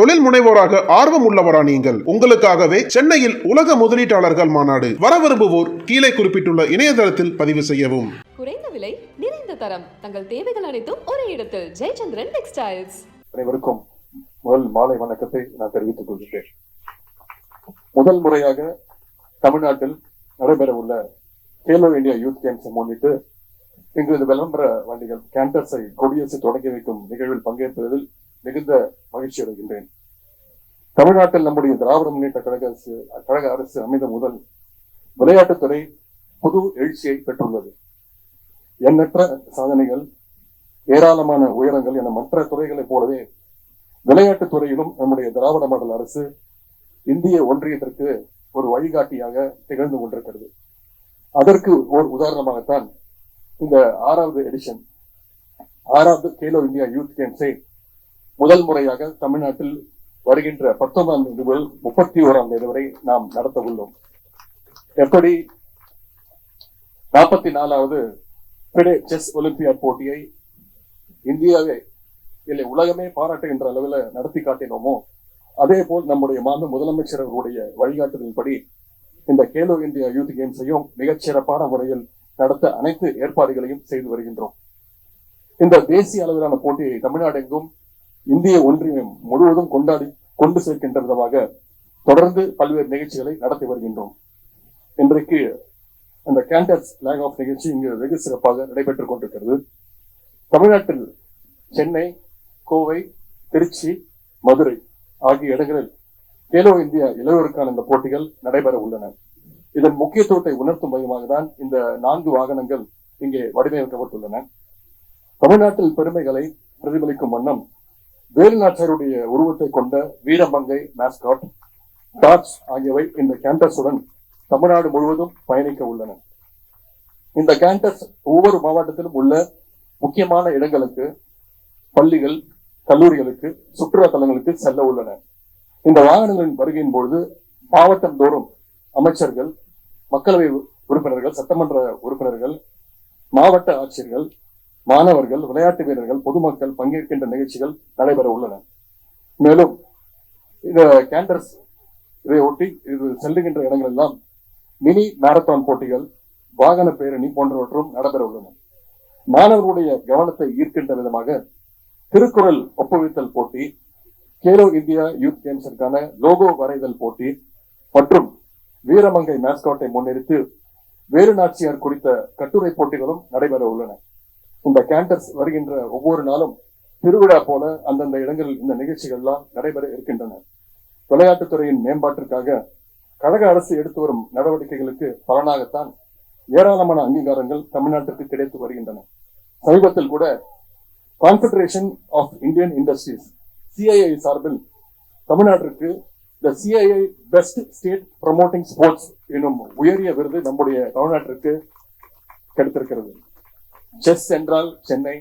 தொழில் முனைவோராக ஆர்வம் உள்ளவரா நீங்கள். உங்களுக்காகவே சென்னையில் உலக முதலீட்டாளர்கள் மாநாடு வர விரும்புவோர் கீழே குறிப்பிட்டுள்ள இணையதளத்தில் பதிவு செய்யவும். குறைந்த விலை நிறைந்த தரம். தங்கள் தேவைகள் அனைத்தும் ஒரே இடத்தில். ஜெயச்சந்திரன் டெக்ஸ்டைல்ஸ். அனைவருக்கும் முதல் மாலை வணக்கத்தை நான் தெரிவித்துக் கொள்கிறேன். முதல் முறையாக தமிழ்நாட்டில் நடைபெற உள்ள கேலோ இந்தியா யூத் கேம்ஸை முன்னிட்டு இங்கு இந்த விளம்பர வண்டிகள் கேண்டர்ஸை கொடியரசு தொடங்கி வைக்கும் நிகழ்வில் பங்கேற்பதில் மிகுந்த மகிழ்ச்சி அடைகின்றேன். தமிழ்நாட்டில் நம்முடைய திராவிட முன்னேற்ற கழக அரசு கழக அரசு அமைந்த முதல் விளையாட்டுத்துறை புது எழுச்சியை பெற்றுள்ளது. எண்ணற்ற சாதனைகள் ஏராளமான உயரங்கள் என மற்ற துறைகளைப் போலவே விளையாட்டுத் துறையிலும் நம்முடைய திராவிட மாடல் அரசு இந்திய ஒன்றியத்திற்கு ஒரு வழிகாட்டியாக திகழ்ந்து கொண்டிருக்கிறது. அதற்கு ஒரு உதாரணமாகத்தான் இந்த ஆறாவது எடிஷன் ஆறாவது கேலோ இந்தியா யூத் கேம்ஸை முதல் முறையாக தமிழ்நாட்டில் வருகின்ற பத்தொன்பதாம் தேதி முதல் முப்பத்தி ஓராம் தேதி வரை நாம் நடத்த உள்ளோம். எப்படி நாற்பத்தி நாலாவது பிடே செஸ் ஒலிம்பியாட் போட்டியை இந்தியாவே இல்லை உலகமே பாராட்டுகின்ற அளவில் நடத்தி காட்டினோமோ அதே போல் நம்முடைய மாண்பு முதலமைச்சர் அவருடைய வழிகாட்டுதலின்படி இந்த கேலோ இந்தியா யூத் கேம்ஸையும் மிகச்சிறப்பான முறையில் நடத்த அனைத்து ஏற்பாடுகளையும் செய்து வருகின்றோம். இந்த தேசிய அளவிலான போட்டியை தமிழ்நாடு எங்கும் இந்திய ஒன்றியம் முழுவதும் கொண்டாடி கொண்டு சேர்க்கின்ற விதமாக தொடர்ந்து பல்வேறு நிகழ்ச்சிகளை நடத்தி வருகின்றோம். இன்றைக்கு அந்த கேண்டர்ஸ் லேங் ஆஃப் நிகழ்ச்சி இங்கு வெகு சிறப்பாக நடைபெற்றுக் கொண்டிருக்கிறது. தமிழ்நாட்டில் சென்னை கோவை திருச்சி மதுரை ஆகிய இடங்களில் கேலோ இந்தியா இளையோருக்கான இந்த போட்டிகள் நடைபெற உள்ளன. இதன் முக்கியத்துவத்தை உணர்த்தும் மையமாக தான் இந்த நான்கு வாகனங்கள் இங்கே வடிவமைக்கப்பட்டுள்ளன. தமிழ்நாட்டில் பெருமைகளை பிரதிபலிக்கும் வண்ணம் வேலுநாச்சியாருடைய உருவத்தை கொண்ட வீரமங்கை மேஸ்காட் டார்ச் ஆகியவை இந்த கேண்டஸுடன் தமிழ்நாடு முழுவதும் பயணிக்க உள்ளன. இந்த கேண்டஸ் ஒவ்வொரு மாவட்டத்திலும் உள்ள முக்கியமான இடங்களுக்கு பள்ளிகள் கல்லூரிகளுக்கு சுற்றுலா தலங்களுக்கு செல்ல உள்ளன. இந்த வாகனங்களின் வருகையின் பொழுது மாவட்டம் தோறும் அமைச்சர்கள் மக்களவை உறுப்பினர்கள் சட்டமன்ற உறுப்பினர்கள் மாவட்ட ஆட்சியர்கள் மாணவர்கள் விளையாட்டு வீரர்கள் பொதுமக்கள் பங்கேற்கின்ற நிகழ்ச்சிகள் நடைபெற உள்ளன. மேலும் இந்த கேண்டர்ஸ் இதை ஒட்டி இது செல்லுகின்ற இடங்கள் எல்லாம் மினி மேரத்தான் போட்டிகள் வாகன பேரணி போன்றவற்றும் நடைபெற உள்ளன. மாணவர்களுடைய கவனத்தை ஈர்க்கின்ற விதமாக திருக்குறள் ஒப்புவித்தல் போட்டி கேலோ இந்தியா யூத் கேம்ஸிற்கான லோகோ வரைதல் போட்டி மற்றும் வீரமங்கை மேஸ்காட்டை முன்னிறுத்து வேலுநாச்சியார் குறித்த கட்டுரை போட்டிகளும் நடைபெற உள்ளன. இந்த கேண்டர்ஸ் வருகின்ற ஒவ்வொரு நாளும் திருவிழா போல அந்தந்த இடங்களில் இந்த நிகழ்ச்சிகள்லாம் நடைபெற இருக்கின்றன. விளையாட்டுத்துறையின் மேம்பாட்டிற்காக கழக அரசு எடுத்து வரும் நடவடிக்கைகளுக்கு பலனாகத்தான் ஏராளமான அங்கீகாரங்கள் தமிழ்நாட்டிற்கு கிடைத்து வருகின்றன. சமீபத்தில் கூட confederation of Indian industries CII சார்பில் தமிழ்நாட்டிற்கு the CII best state promoting sports எனும் உயரிய விருது நம்முடைய தமிழ்நாட்டிற்கு கிடைத்திருக்கிறது. செஸ் என்றால் சென்னை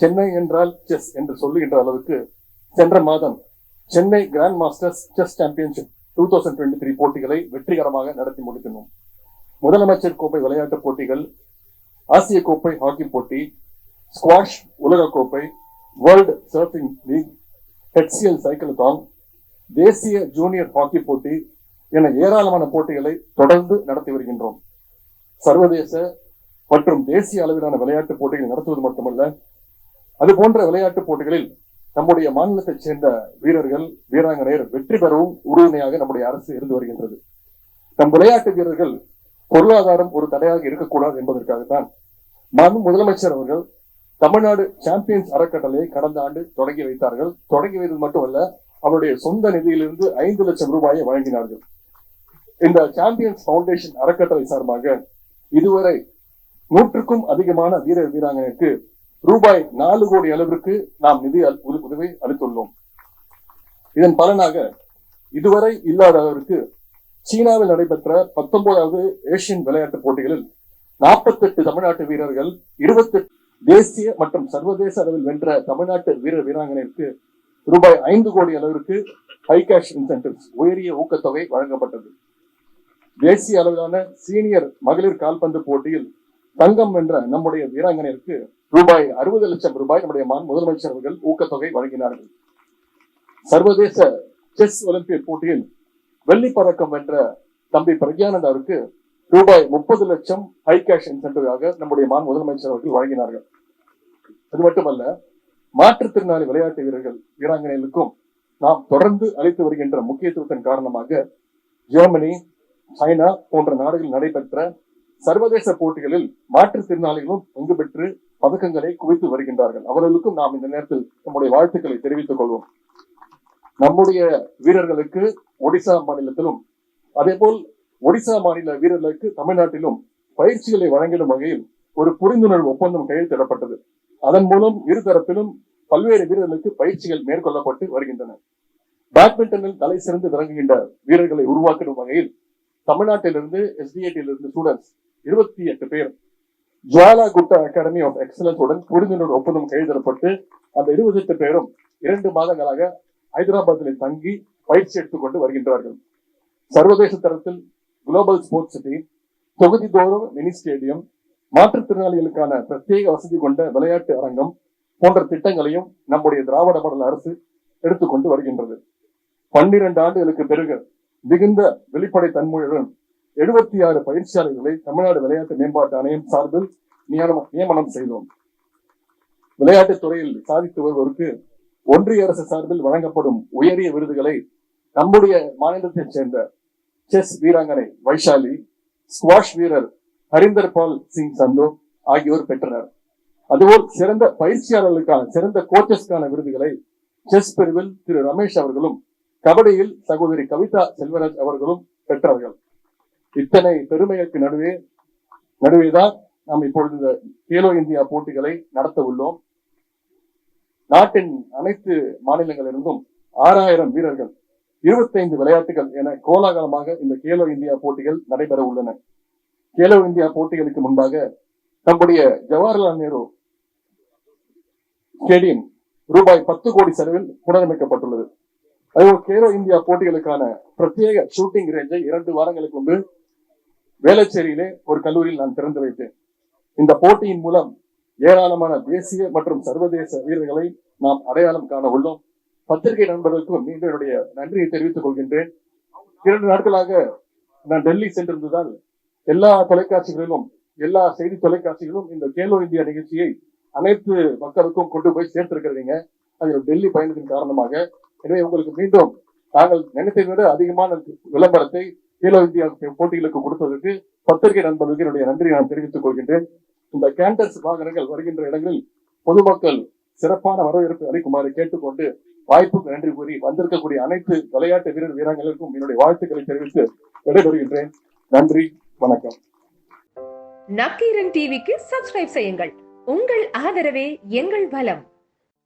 சென்னை என்றால் செஸ் என்று சொல்லுகின்ற அளவுக்கு சென்ற மாதம் Chennai grand masters chess championship two thousand twenty three போட்டிகளை வெற்றிகரமாக நடத்தி முடிக்கணும் முதலமைச்சர் கோப்பை விளையாட்டுப் போட்டிகள் ஆசிய கோப்பை ஹாக்கி போட்டி ஸ்குவாஷ் உலக கோப்பை வேர்ல்டு சர்ஃபிங் லீக் ஹெச்சிஎல் சைக்கிள்தான் தேசிய ஜூனியர் ஹாக்கி போட்டி என ஏராளமான போட்டிகளை தொடர்ந்து நடத்தி வருகின்றோம். சர்வதேச மற்றும் தேசிய அளவிலான விளையாட்டுப் போட்டிகள் நடத்துவது மட்டுமல்ல அது போன்ற விளையாட்டுப் போட்டிகளில் நம்முடைய மாநிலத்தைச் சேர்ந்த வீரர்கள் வீராங்கனையர் வெற்றி பெறவும் உறுதுணையாக நம்முடைய அரசு இருந்து வருகின்றது. நம் விளையாட்டு வீரர்கள் பொருளாதாரம் ஒரு தடையாக இருக்கக்கூடாது என்பதற்காகத்தான் மாண்பு முதலமைச்சர் அவர்கள் தமிழ்நாடு சாம்பியன்ஸ் அறக்கட்டளையை கடந்த ஆண்டு தொடங்கி வைத்தார்கள். தொடங்கி வைத்தது மட்டுமல்ல அவருடைய சொந்த நிதியிலிருந்து ஐந்து லட்சம் ரூபாயை வழங்கினார்கள். இந்த சாம்பியன்ஸ் பவுண்டேஷன் அறக்கட்டளை சார்பாக இதுவரை நூற்றுக்கும் அதிகமான வீரர் வீராங்கனைக்கு ரூபாய் நாலு கோடி அளவிற்கு நாம் நிதி உதவி அளித்துள்ளோம். இதன் பலனாக இதுவரை இல்லாத அளவிற்கு சீனாவில் நடைபெற்ற பத்தொன்பதாவது ஏசியன் விளையாட்டுப் போட்டிகளில் நாற்பத்தெட்டு தமிழ்நாட்டு வீரர்கள் இருபத்தெட்டு தேசிய மற்றும் சர்வதேச அளவில் வென்ற தமிழ்நாட்டு வீரர் வீராங்கனைக்கு ரூபாய் ஐந்து கோடி அளவிற்கு ஹை கேஷ் இன்சென்டிவ்ஸ் உயரிய ஊக்கத்தொகை வழங்கப்பட்டது. தேசிய அளவிலான சீனியர் மகளிர் கால்பந்து போட்டியில் தங்கம் வென்ற நம்முடைய வீராங்கனையருக்கு ரூபாய் அறுபது லட்சம் ரூபாய் நம்முடைய மான் முதலமைச்சர் அவர்கள் ஊக்கத்தொகை வழங்கினார்கள். சர்வதேச செஸ் ஒலிம்பியட் போட்டியில் வெள்ளி பதக்கம் வென்ற தம்பி பிரக்யானந்தாவுக்கு ரூபாய் முப்பது லட்சம் ஹை கேஷ் இன்சென்டிவாக நம்முடைய மான் முதலமைச்சர் அவர்கள் வழங்கினார்கள். அது மட்டுமல்ல மாற்றுத்திறனாளி விளையாட்டு வீரர்கள் வீராங்கனைகளுக்கும் நாம் தொடர்ந்து அளித்து வருகின்ற முக்கியத்துவத்தின் காரணமாக ஜெர்மனி சைனா போன்ற நாடுகளில் நடைபெற்ற சர்வதேச போட்டிகளில் மாற்றுத்திறனாளிகளும் பங்கு பெற்று பதக்கங்களை குவித்து வருகின்றார்கள். அவர்களுக்கும் நாம் இந்த நேரத்தில் நம்முடைய வாழ்த்துக்களை தெரிவித்துக் கொள்வோம். நம்முடைய வீரர்களுக்கு ஒடிசா மாநிலத்திலும் அதேபோல் ஒடிசா மாநில வீரர்களுக்கு தமிழ்நாட்டிலும் பயிற்சிகளை வழங்கிடும் வகையில் ஒரு புரிந்துணர்வு ஒப்பந்தம் கையெழுத்திடப்பட்டது அதன் மூலம் இருதரப்பிலும் பல்வேறு வீரர்களுக்கு பயிற்சிகள் மேற்கொள்ளப்பட்டு வருகின்றன. பேட்மிண்டனில் தலை சிறந்து விளங்குகின்ற வீரர்களை உருவாக்கிடும் வகையில் தமிழ்நாட்டிலிருந்து எஸ்டிஐடியிலிருந்து ஸ்டூடெண்ட்ஸ் இருபத்தி எட்டு பேர். ஜுவாலா குட்டா அகாடமி ஆஃப் எக்ஸலன்ஸுடன் புரிந்துணர்வு ஒப்பந்தம் கைதரப்பட்டு அந்த இருபத்தி எட்டு பேரும் இரண்டு மாதங்களாக ஹைதராபாத்தில் தங்கி பயிற்சி எடுத்துக்கொண்டு வருகின்றார்கள். சர்வதேச தரத்தில் குளோபல் ஸ்போர்ட்ஸ் சிட்டி தொகுதி தோறும் மினி ஸ்டேடியம் மாற்றுத்திறனாளிகளுக்கான பிரத்யேக வசதி கொண்ட விளையாட்டு அரங்கம் போன்ற திட்டங்களையும் நம்முடைய திராவிட மாடல் அரசு எடுத்துக்கொண்டு வருகின்றது. பன்னிரண்டு ஆண்டுகளுக்கு பிறகு மிகுந்த வெளிப்படை தன்மையுடன் எழுபத்தி ஆறு பயிற்சியாளர்களை தமிழ்நாடு விளையாட்டு மேம்பாட்டு ஆணையம் சார்பில் நியமனம் செய்தோம். விளையாட்டுத் துறையில் சாதித்து வருவோருக்கு ஒன்றிய அரசு சார்பில் வழங்கப்படும் உயரிய விருதுகளை நம்முடைய மாநிலத்தைச் சேர்ந்த செஸ் வீராங்கனை வைஷாலி ஸ்குவாஷ் வீரர் ஹரிந்தர் பால் சிங் சந்து ஆகியோர் பெற்றனர். அதுபோல் சிறந்த பயிற்சியாளர்களுக்கான சிறந்த கோச்சஸ்க்கான விருதுகளை செஸ் பிரிவில் திரு ரமேஷ் அவர்களும் கபடியில் சகோதரி கவிதா செல்வராஜ் அவர்களும் பெற்றார்கள் இத்தனை பெருமைகளுக்கு நடுவே நடுவேதான் நாம் இப்பொழுது இந்த கேலோ இந்தியா போட்டிகளை நடத்த உள்ளோம். நாட்டின் அனைத்து மாநிலங்களிலிருந்தும் ஆறாயிரம் வீரர்கள் இருபத்தைந்து விளையாட்டுகள் என கோலாகலமாக இந்த கேலோ இந்தியா போட்டிகள் நடைபெற உள்ளன. கேலோ இந்தியா போட்டிகளுக்கு முன்பாக நம்முடைய ஜவஹர்லால் நேரு ஸ்டேடியம் ரூபாய் பத்து கோடி செலவில் புனரமைக்கப்பட்டுள்ளது. அதுபோல் இந்தியா போட்டிகளுக்கான பிரத்யேக ஷூட்டிங் ரேஞ்சை இரண்டு வாரங்களுக்கு முன்பு வேளச்சேரியிலே ஒரு கல்லூரியில் நான் திறந்து வைத்தேன். இந்த போட்டியின் மூலம் ஏராளமான தேசிய மற்றும் சர்வதேச வீரர்களை நாம் அடையாளம் காண உள்ளோம் பத்திரிகை நண்பர்களுக்கும் மீண்டும் என்னுடைய நன்றியை தெரிவித்துக் கொள்கின்றேன். இரண்டு நாட்களாக நான் டெல்லி சென்றிருந்ததால் எல்லா தொலைக்காட்சிகளிலும் எல்லா செய்தி தொலைக்காட்சிகளும் இந்த கேலோ இந்தியா நிகழ்ச்சியை அனைத்து மக்களுக்கும் கொண்டு போய் சேர்த்திருக்கிறீங்க. அதில் டெல்லி பயணத்தின் காரணமாக எனவே உங்களுக்கு மீண்டும் நாங்கள் நினைத்ததை விட அதிகமான விளம்பரத்தை கேலோ இந்தியா போட்டிகளுக்கு கொடுத்ததற்கு பத்திரிகை நண்பர்களுக்கு என்னுடைய நன்றி நான் தெரிவித்துக் கொள்கின்றேன். இந்த கேண்டர்ஸ் வாகனங்கள் வருகின்ற இடங்களில் பொதுமக்கள் சிறப்பான வரவேற்பு அளிக்குமாறு கேட்டுக்கொண்டு வாய்ப்புக்கு நன்றி கூறி வந்திருக்கக்கூடிய அனைத்து விளையாட்டு வீரர் வீராங்களுக்கும் என்னுடைய வாழ்த்துக்களை தெரிவித்து விடைபெறுகின்றேன். நன்றி வணக்கம். நக்கீரன் டிவிக்கு சப்ஸ்கிரைப் செய்யுங்கள். உங்கள் ஆதரவே எங்கள் பலம்